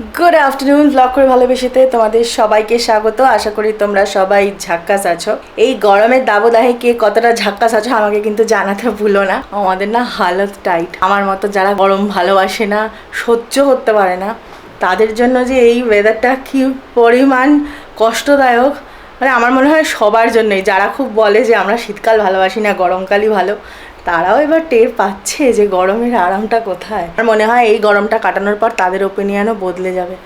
Good afternoon blog করে ভালোবেসেতে তোমাদের সবাইকে স্বাগত। আশা করি তোমরা সবাই ঝাক্কাস আছো। এই গরমের দাবদাহে কে কতটা ঝাক্কাস আছো আমাকে কিন্তু জানাতে ভুলো না। আমাদের না হালত টাইট। আমার মতো যারা গরম ভালোবাসে না, সহ্য করতে পারে না, তাদের জন্য যে এই ওয়েদারটা কি পরিমাণ কষ্টদায়ক। মানে আমার মনে হয় সবার জন্যই। যারা খুব বলে যে আমরা শীতকাল ভালোবাসি না, গরমকালই ভালো, তারাও এবার টের পাচ্ছে যে গরমের আরামটা কোথায়। আমার মনে হয় এই গরমটা কাটানোর পর তাদের ওপিনিয়নও বদলে যাবে।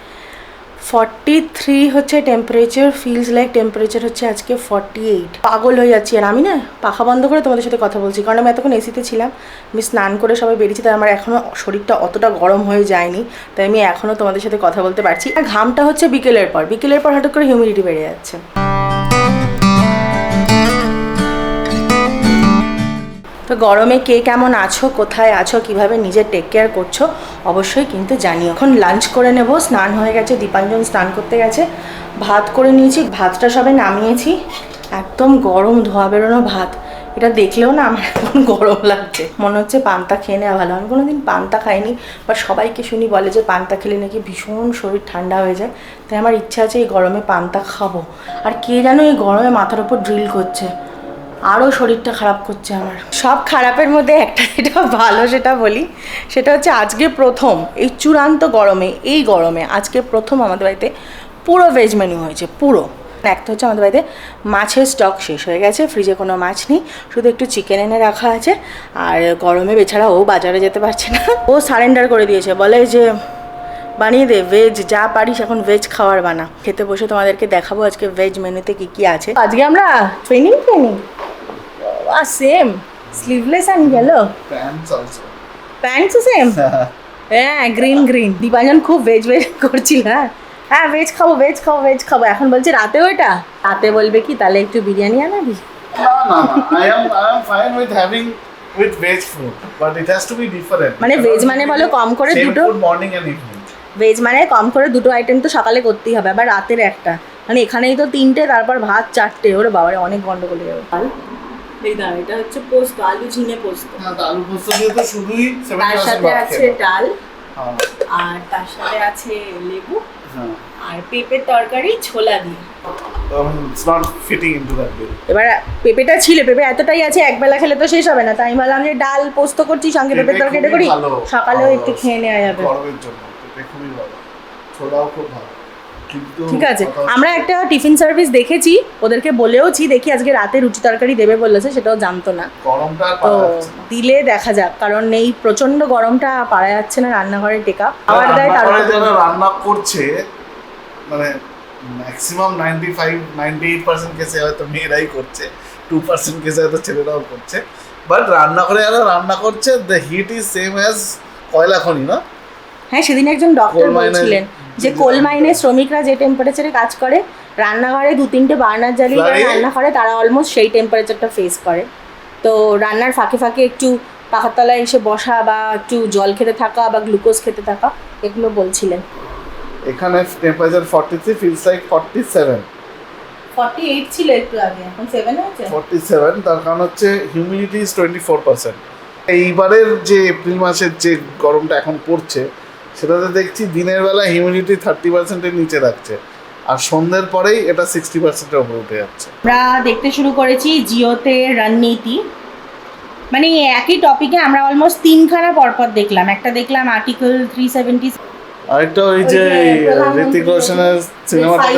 ফর্টি থ্রি হচ্ছে টেম্পারেচার ফিলস লাইক টেম্পারেচার হচ্ছে আজকে ফর্টি এইট পাগল হয়ে যাচ্ছি আর আমি না, পাখা বন্ধ করে তোমাদের সাথে কথা বলছি, কারণ আমি এতক্ষণ এসিতে ছিলাম, আমি স্নান করে সবাই বেরিয়েছি, তাই আমার এখনও শরীরটা অতটা গরম হয়ে যায়নি, তাই আমি এখনও তোমাদের সাথে কথা বলতে পারছি। আর ঘামটা হচ্ছে বিকেলের পর বিকেলের পর হঠাৎ করে হিউমিডিটি বেড়ে যাচ্ছে। গরমে কে কেমন আছো, কোথায় আছো, কীভাবে নিজের টেক কেয়ার করছ, অবশ্যই কিন্তু জানিও। এখন লাঞ্চ করে নেব, স্নান হয়ে গেছে, দীপাঞ্জন স্নান করতে গেছে। ভাত করে নিয়েছি, ভাতটা সবে নামিয়েছি। একদম গরম ধোয়া বেরোনো ভাত। এটা দেখলেও না আমার এখন গরম লাগছে। মনে হচ্ছে পান্তা খেয়ে নেওয়া ভালো। আমি কোনোদিন পান্তা খাইনি, বা সবাইকে শুনি বলে যে পান্তা খেলে নাকি ভীষণ শরীর ঠান্ডা হয়ে যায়। তাই আমার ইচ্ছা আছে এই গরমে পান্তা খাব। আর কে যেন এই গরমে মাথার উপর ড্রিল করছে। আরও শরীরটা খারাপ করছে আমার। সব খারাপের মধ্যে একটা যেটা ভালো সেটা বলি, সেটা হচ্ছে আজকে প্রথম, এই চূড়ান্ত গরমে, এই গরমে আজকে প্রথম আমাদের বাড়িতে পুরো ভেজ মেনু হয়েছে, পুরো। একটা হচ্ছে আমাদের বাড়িতে মাছের স্টক শেষ হয়ে গেছে ফ্রিজে কোনো মাছ নেই, শুধু একটু চিকেন এনে রাখা আছে। আর গরমে বেছাড়া ও বাজারে যেতে পারছে না। ও সারেন্ডার করে দিয়েছে, বলে যে, বানিয়ে দে ভেজ যা পারিস এখন ভেজ খাওয়ার বানা। খেতে বসে তোমাদেরকে দেখাবো আজকে ভেজ মেনুতে কি কি আছে। আজকে আমরা ট্রেনিং ট্রেনিং আর সেম স্লিভলেস আনি গেল Pants also. প্যান্টসও সেম হ্যাঁ গ্রিন গ্রিন দীপাঞ্জন খুব ভেজ ভেজ করছিল হ্যাঁ? হ্যাঁ ভেজ খাব ভেজ খাব ভেজ খাব। এখন বলছে রাতে ওইটা? রাতে বলবে কি তাহলে একটু biryani আনাবি? No, no, no. I am fine with having with veg food, but it has to be different. মানে veg মানে বলো কম করে দুটো? food morning and evening. Veg মানে কম করে দুটো আইটেম তো সকালে করতেই হবে আবার রাতের একটা। মানে এখানেই তো তিনটে তারপর ভাত চারটে। ওরে বাবারে অনেক গন্ডগোল হয়ে যাবে। এই দাঁড়া এটা হচ্ছে পোস্ত আলু ঝিঙে পোস্ত। আলু পোস্ত দিয়ে তো শুধুই তার সাথে আছে ডাল হ্যাঁ, আর তার সাথে আছে লেবু হ্যাঁ। আর পেঁপের তরকারি ছোলা দিয়ে. এবার পেঁপেটা ছিল পেঁপে এতটাই আছে একবেলা খেলে তো শেষ হবে না। তাই আমি ভাবলাম যে ডাল পোস্ত করছি সঙ্গে পেঁপের পেঁপে তরকারিটা করি। সকালেও একটু খেয়ে নেওয়া যাবে। গরমের জন্য পেঁপে খুবই ভালো। ছোলাও খুব ভালো। ঠিক আছে আমরা একটা টিফিন সার্ভিস দেখেছি ওদেরকে বলেওছি দেখি আজকে রাতে রুটি তরকারি দেবে বলেছে সেটাও জানতো না। গরমটা তো। দিলে দেখা যাক কারণ এই প্রচণ্ড গরমটা পারা যাচ্ছে না রান্নাঘরে টেকা আবার দেয় তার রান্না করছে মানে maximum ninety five ninety eight percent কেসে হয়তো মেয়েরাই করছে টু পার্সেন্ট কেসে হয়তো ছেলেরাও করছে। বাট রান্না করে যারা রান্না করছে the heat is same as কয়লা খনি না? হ্যাঁ সেদিন একজন ডক্টর বলছিলেন যে কোল মাইনে শ্রমিকরা যে টেম্পারেচারে কাজ করে রান্নাঘরে দু তিনটে বার্নার জ্বালিয়ে যারা রান্না করে তারা অলমোস্ট সেই টেম্পারেচারটা ফেস করে। তো রান্নার ফাঁকে ফাঁকে একটু পাখার তলায় এসে বসা বা একটু জল খেতে থাকা বা গ্লুকোজ খেতে থাকা এগুলো বলছিলেন। এখানে temperature forty three feels like forty seven forty eight ছিল একটু আগে এখন সেভেন হয়েছে ফর্টি সেভেন তার কারণ হচ্ছে humidity is twenty four percent এইবারের যে এপ্রিল মাসের যে গরমটা এখন পড়ছে সেটাতে দেখছি দিনের বেলা হিউমিডিটি থার্টি পার্সেন্টের নিচে রাখছে। আর সন্ধ্যের পরেই এটা সিক্সটি পার্সেন্টের উপরে উঠে যাচ্ছে। আমরা দেখতে শুরু করেছি জিওতে রণনীতি। মানে একই টপিকে আমরা অলমোস্ট তিনখানা পরপর দেখলাম। একটা দেখলাম আর্টিকেল থ্রি সেভেন্টি আরেকটা ওই যে ঋতিক রোশনের সিনেমাটা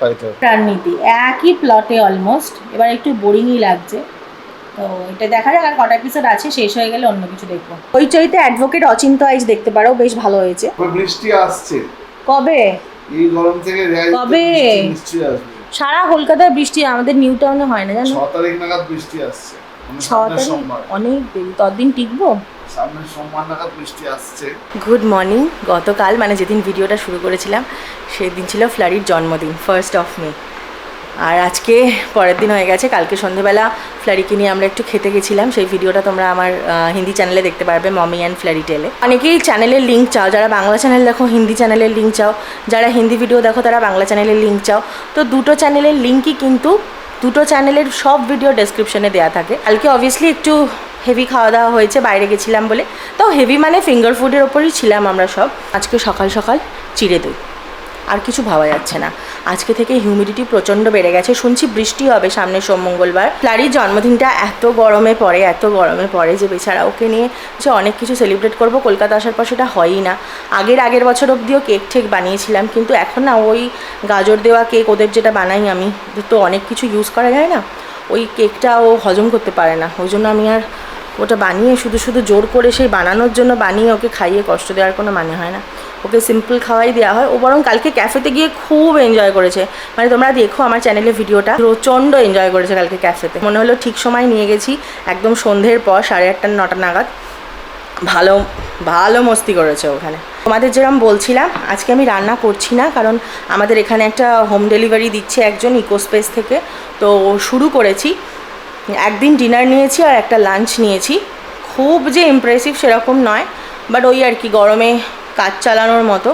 ফাইটার রণনীতি। একই প্লটে অলমোস্ট এবার একটু বোরিংই লাগছে। তো এটা দেখা যাক আর কটা এপিসোড আছে শেষ হয়ে গেলে অন্য কিছু দেখব। হইচইতে অ্যাডভোকেট অচিন্ত আইজ দেখতে পারো বেশ ভালো হয়েছে। বৃষ্টি আসছে। কবে? এই গরম থেকে কবে? বৃষ্টি নিশ্চয়ই আসবে। সারা কলকাতায় বৃষ্টি আমাদের নিউ টাউনে হয় না জানো? ছ তারিখ নাগাদ বৃষ্টি আসছে। মানে ছ তারিখ অনেক দেরি। ততদিন টিকবো? সামনের সোমবার নাগাদ বৃষ্টি আসছে। গুড মর্নিং গতকাল মানে যেদিন ভিডিওটা শুরু করেছিলাম সেদিন ছিল ফ্লারির জন্মদিন ফার্স্ট অফ মে আর আজকে পরের দিন হয়ে গেছে, কালকে সন্ধেবেলা ফ্ল্যারিকে নিয়ে আমরা একটু খেতে গেছিলাম। সেই ভিডিওটা তোমরা আমার হিন্দি চ্যানেলে দেখতে পারবে, মমি অ্যান্ড ফ্লারি টেলে। অনেকেই চ্যানেলের লিঙ্ক চাও, যারা বাংলা চ্যানেল দেখো, হিন্দি চ্যানেলের লিঙ্ক চাও, যারা হিন্দি ভিডিও দেখো, তারা বাংলা চ্যানেলের লিঙ্ক চাও। তো দুটো চ্যানেলের লিঙ্কই কিন্তু দুটো চ্যানেলের সব ভিডিও ডেসক্রিপশনে দেওয়া থাকে। কালকে অবভিয়াসলি একটু হেভি খাওয়া দাওয়া হয়েছে, বাইরে গেছিলাম বলে। তাও হেভি মানে ফিঙ্গার ফুডের ওপরই ছিলাম আমরা সব। আজকে সকাল সকাল চিড়ে দই। আর কিছু ভাবা যাচ্ছে না। আজকে থেকে হিউমিডিটি প্রচণ্ড বেড়ে গেছে। শুনছি বৃষ্টি হবে সামনে সোম মঙ্গলবার। ফ্লারির জন্মদিনটা এত গরমে পড়ে, এত গরমে পড়ে যে বেচারা ওকে নিয়ে যে অনেক কিছু সেলিব্রেট করব, কলকাতা আসার পর সেটা হয়ই না। আগের আগের বছর অবধিও কেক ঠেক বানিয়েছিলাম, কিন্তু এখন না ওই গাজর দেওয়া কেক ওদের যেটা বানাই আমি তো অনেক কিছু ইউজ করা যায় না। ওই কেকটা ও হজম করতে পারে না। ওই জন্য আমি আর ওটা বানিয়ে শুধু শুধু জোর করে সেই বানানোর জন্য বানিয়ে ওকে খাইয়ে কষ্ট দেওয়ার কোনো মানে হয় না। ওকে সিম্পল খাওয়াই দেওয়া হয়। ও বরং কালকে ক্যাফেতে গিয়ে খুব এনজয় করেছে। মানে তোমরা দেখো আমার চ্যানেলে ভিডিওটা। প্রচণ্ড এনজয় করেছে কালকে ক্যাফেতে মনে হলো ঠিক সময় নিয়ে গেছি। একদম সন্ধ্যের পর সাড়ে আটটা নটা নাগাদ। ভালো ভালো মস্তি করেছে ওখানে। তোমাদের যেরকম বলছিলাম, আজকে আমি রান্না করছি না কারণ আমাদের এখানে একটা হোম ডেলিভারি দিচ্ছে একজন ইকোস্পেস থেকে। তো শুরু করেছি। একদিন ডিনার নিয়েছি আর একটা লাঞ্চ নিয়েছি। খুব যে ইমপ্রেসিভ সেরকম নয়। বাট ওই আর কি গরমে কাজ চালানোর মতো।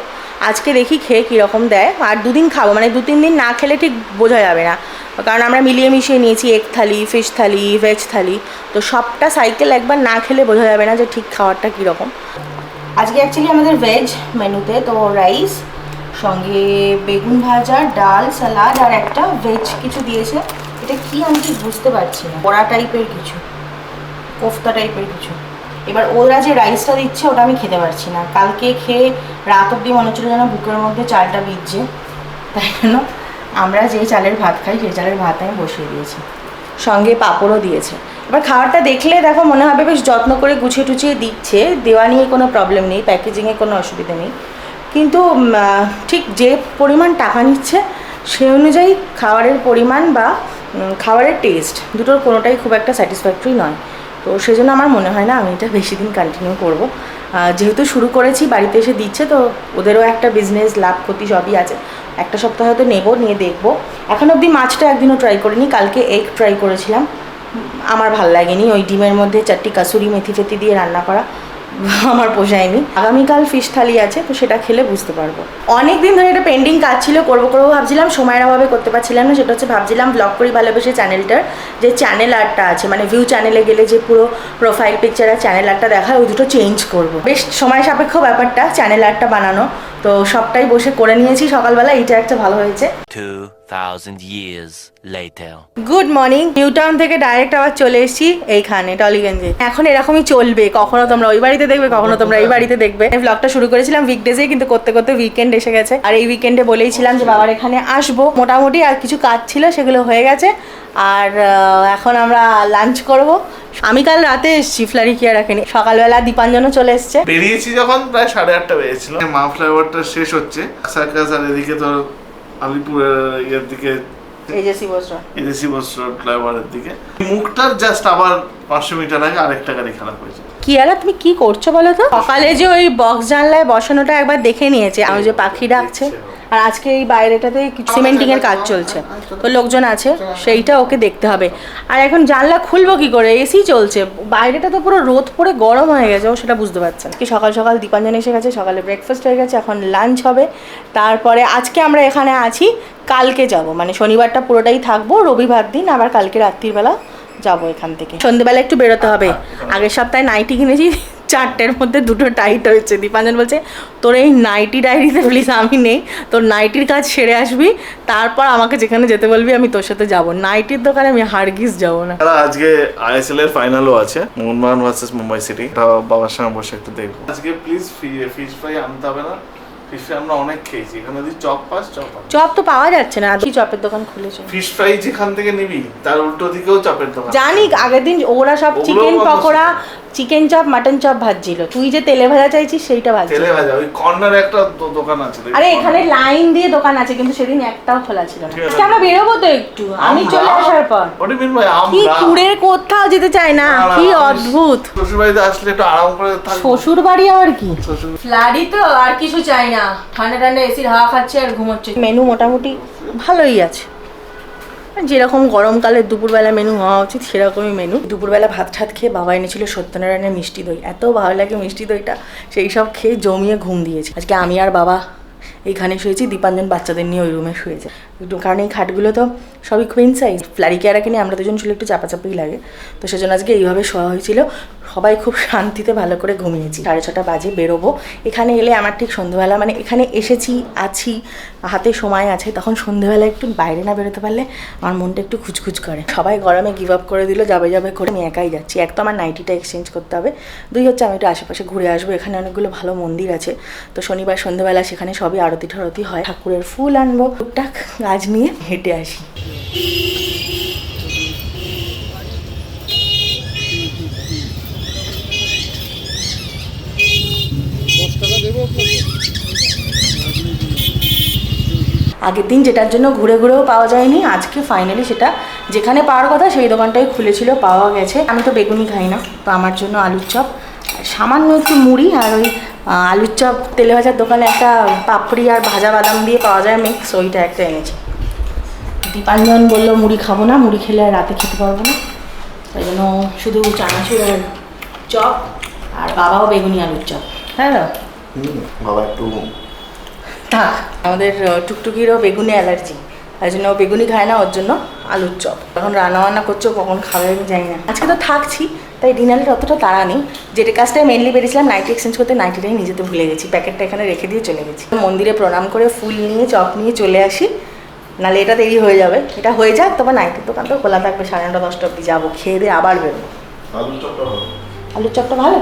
আজকে দেখি খেয়ে কীরকম দেয়। আর দুদিন খাব মানে দু তিন দিন না খেলে ঠিক বোঝা যাবে না। কারণ আমরা মিলিয়ে মিশিয়ে নিয়েছি egg thali fish thali veg thali. তো সবটা সাইকেল একবার না খেলে বোঝা যাবে না যে ঠিক খাবারটা কীরকম। আজকে অ্যাকচুয়ালি আমাদের ভেজ মেনুতে তো রাইস সঙ্গে বেগুন ভাজা, ডাল স্যালাড আর একটা ভেজ কিছু দিয়েছে। এটা কি আমি ঠিক বুঝতে পারছি না। বড়া টাইপের কিছু, কোফতা টাইপের কিছু। এবার ওরা যে রাইসটা দিচ্ছে, ওটা আমি খেতে পারছি না। কালকে খেয়ে রাত অবধি মনে হচ্ছিল যেন বুকের মধ্যে চালটা ভিজছে। তাই জন্য আমরা যে চালের ভাত খাই, সেই চালের ভাত আমি বসিয়ে দিয়েছি। সঙ্গে পাঁপড়ও দিয়েছে। এবার খাবারটা দেখলে দেখো মনে হবে বেশ যত্ন করে গুছিয়ে টুছিয়ে দিচ্ছে। দেওয়া নিয়ে কোনো প্রবলেম নেই প্যাকেজিংয়ে কোনো অসুবিধা নেই। কিন্তু ঠিক যে পরিমাণ টাকা নিচ্ছে, সে অনুযায়ী খাবারের পরিমাণ বা খাবারের টেস্ট দুটোর কোনোটাই খুব একটা স্যাটিসফ্যাক্টরি নয়। তো সেজন্য আমার মনে হয় না আমি এটা বেশি দিন কন্টিনিউ করব। যেহেতু শুরু করেছি, বাড়িতে এসে দিচ্ছে, তো ওদেরও একটা বিজনেস লাভ, ক্ষতি সবই আছে। একটা সপ্তাহ হয়তো নেব, নিয়ে দেখব। এখন অবধি মাছটা একদিনও ট্রাই করিনি, কালকে এগ ট্রাই করেছিলাম। আমার ভালো লাগেনি, ওই ডিমের মধ্যে চারটি কাসুরি মেথি ফেতি দিয়ে রান্না করা। আমার পোষায়নি। আগামীকাল ফিশ থালি আছে, তো সেটা খেলে বুঝতে পারব। অনেক দিন ধরে এটা পেন্ডিং কাজ ছিল, করব করব ভাবছিলাম, সময়ের অভাবে করতে পারছিলাম না, সেটা হচ্ছে ভাবছিলাম ব্লগ করি ভালোবেসে চ্যানেলটার যে চ্যানেল আর্টটা আছে মানে ভিউ চ্যানেলে গেলে যে পুরো প্রোফাইল পিকচার আর চ্যানেল আর্টটা দেখায় ওই দুটো চেঞ্জ করব। বেশ সময় সাপেক্ষ ব্যাপারটা চ্যানেল আর্টটা বানানো, তো সবটাই বসে করে নিয়েছি, সকালবেলা এইটা একটা ভালো হয়েছে। 2,000 years later. Good morning New Town থেকে ডাইরেক্ট আবার চলে এসেছি এইখানে টলিগঞ্জে। এখন এরকমই চলবে কখনো তোমরা ওই বাড়িতে দেখবে কখনো তোমরা এই বাড়িতে দেখবে। ব্লগটা শুরু করেছিলাম উইকডেজে কিন্তু করতে করতে উইকেন্ড এসে গেছে। আর এই উইকেন্ডে বলেইছিলাম যে বাবার এখানে আসব। মোটামুটি আর কিছু কাজ ছিল সেগুলো হয়ে গেছে। আর এখন আমরা লাঞ্চ করব। আমি কাল রাতে এসেছি ফ্লারি কিয়া রাখেনি সকালবেলা দীপাঞ্জনও চলে এসছে। বেরিয়েছি যখন প্রায় সাড়ে আটটা বেজেছিল। মা ফ্লাইওভারটা শেষ হচ্ছে। সার্কাস আর এদিকে তোর আলিপুরের ইয়ের দিকে এজেসি বস্ত্র ফ্লাইওভারের দিকে। মুখটার জাস্ট আবার পাঁচশো মিটার আগে আরেকটা গাড়ি খারাপ হয়েছে। কি আরে তুমি কি করছ বলো তো? সকালে যে ওই বক্স জানলায় বসানোটা একবার দেখে নিয়েছে। আমি যে পাখি ডাকছে। আর আজকে এই বাইরেটাতে কিছু সিমেন্টিং এর কাজ চলছে। তো লোকজন আছে সেইটা ওকে দেখতে হবে। আর এখন জানলা খুলবো কি করে? এসি চলছে। বাইরেটা তো পুরো রোদ পড়ে গরম হয়ে গেছে ও সেটা বুঝতে পারছে না। কি সকাল সকাল দীপাঞ্জন এসে গেছে সকালে ব্রেকফাস্ট হয়ে গেছে এখন লাঞ্চ হবে। তারপরে আজকে আমরা এখানে আছি কালকে যাব। মানে শনিবারটা পুরোটাই থাকব রবিবার দিন আবার কালকে রাত্রিবেলা যাব এখান থেকে। সন্ধ্যেবেলা একটু বেরোতে হবে। আগের সপ্তাহে নাইটি কিনেছি চারটের মধ্যে দুটো টাইট হয়েছে। দীপাঞ্জন বলছে তোর এই নাইটি ডায়েরিতে প্লিজ আমি নেই তোর নাইটির কাজ সেরে আসবি তারপর আমাকে যেখানে যেতে বলবি আমি তোর সাথে যাব। নাইটির দোকানে আমি হারগিস যাব না। আজকে আইএসএল এর ফাইনালও আছে মোহনবাগান ভার্সেস মুম্বাই সিটি বাবার সঙ্গে বসে একটু দেখব। আজকে প্লিজ ফিশ ফ্রাই আনতে হবে না। ফিশ আমরা অনেক খেয়েছি। এখানে যদি চপ পাস চপ চপ তো পাওয়া যাচ্ছে না কি চপের দোকান খুলেছে? ফিশ ফ্রাই যেখান থেকে নিবি তার উল্টো দিকেও চপের দোকান জানি আগের দিন ওরা সব chicken pakora chicken chop mutton chop ভাজছিল। তুই যে তেলে ভাজা চাইছিস সেইটা ভাজছিল তেলে ভাজা ওই কর্নারে একটা দোকান আছে। আরে এখানে লাইন দিয়ে দোকান আছে কিন্তু সেদিন একটাও খোলা ছিল না। আজকে আমরা বেরোবো তো একটু। আমি? চলে আসার পর। By কি আমরা? কুড়ের কোথাও যেতে চায় না? কি অদ্ভুত। শ্বশুরবাড়িতে আসলে একটু আরাম করে থাকব। শ্বশুর বাড়ি আবার কি? শ্বশুর ফ্ল্যাটই তো আর কিছু চাই না। ঠান্ডা ঠান্ডা এসির হাওয়া খাচ্ছে আর ঘুমোচ্ছে। মেনু মোটামুটি ভালোই আছে। যেরকম গরমকালে দুপুরবেলা মেনু হওয়া উচিত, সেরকমই মেনু দুপুরবেলা ভাত ঠাত খেয়ে বাবা এনেছিল সত্যনারায়ণের মিষ্টি দই। এত ভালো লাগে মিষ্টি দইটা। সেই সব খেয়ে জমিয়ে ঘুম দিয়েছি। আজকে আমি আর বাবা এইখানে শুয়েছি, দীপাঞ্জন বাচ্চাদের নিয়ে ওই রুমে শুয়েছে। কারণ এই খাটগুলো তো সবই কুইন সাইজ ফ্ল্যারি কেয়ারাকে নিয়ে আমরা দুজন শুলে একটু চাপাচাপি লাগে। তো সেজন্য আজকে এইভাবে শোয়া হয়েছিল। সবাই খুব শান্তিতে ভালো করে ঘুমিয়েছি। সাড়ে ছটা বাজে, বেরোবো। এখানে এলে আমার ঠিক সন্ধ্যেবেলা মানে এখানে এসেছি, আছি, হাতে সময় আছে, তখন সন্ধ্যেবেলা একটু বাইরে না বেরোতে পারলে আমার মনটা একটু খুচখুচ করে। সবাই গরমে গিভ আপ করে দিল, যাবে যাবে করে আমি একাই যাচ্ছি। এক তো আমার নাইটিটা এক্সচেঞ্জ করতে হবে। দুই হচ্ছে আমি একটু আশেপাশে ঘুরে আসব। এখানে অনেকগুলো ভালো মন্দির আছে। তো শনিবার সন্ধ্যেবেলা সেখানে সবই আরতি ঠারতি হয়। ঠাকুরের ফুল আনব। টুকটাক গাছ নিয়ে হেঁটে আসি। আগের দিন যেটার জন্য ঘুরে ঘুরেও পাওয়া যায়নি, আজকে ফাইনালি সেটা। যেখানে পাওয়ার কথা সেই দোকানটাই খুলেছিল, পাওয়া গেছে। আমি তো বেগুনি খাই না, তো আমার জন্য আলুর চপ। সামান্য একটু মুড়ি আর ওই আলুর চপ তেলে ভাজার দোকানে একটা পাপড়ি আর ভাজা বাদাম দিয়ে পাওয়া যায় মিক্স ওইটা একটা এনেছি। দীপাঞ্জন বলল মুড়ি খাব না মুড়ি খেলে আর রাতে খেতে পারব না। তাই জন্য শুধু চানাচুর আর চপ আর বাবাও বেগুনি আলুর চপ। হ্যাঁ বাবা একটু থাক আমাদের টুকটুকিরও বেগুনি অ্যালার্জি। তাই জন্য বেগুনি খায় না ওর জন্য আলুর চপ। এখন রান্না বান্না করছ কখন খাবে আমি জানি না। আজকে তো থাকছি তাই ডিনারের অতটা তাড়া নেই। যেটা কাজটা মেনলি বেরিয়েছিলাম নাইটি এক্সচেঞ্জ করতে নাইটিটাই নিজেতে ভুলে গেছি। প্যাকেটটা এখানে রেখে দিয়ে চলে গেছি। মন্দিরে প্রণাম করে ফুল নিয়ে চপ নিয়ে চলে আসি। নাহলে এটা দেরি হয়ে যাবে। এটা হয়ে যাক তোমার নাইটির দোকান তো খোলা থাকবে সাড়ে নটা দশটা অব্দি যাব খেয়ে দিয়ে আবার বেরোবো। আলু চপটা ভালো? আলুর চপটা ভালো?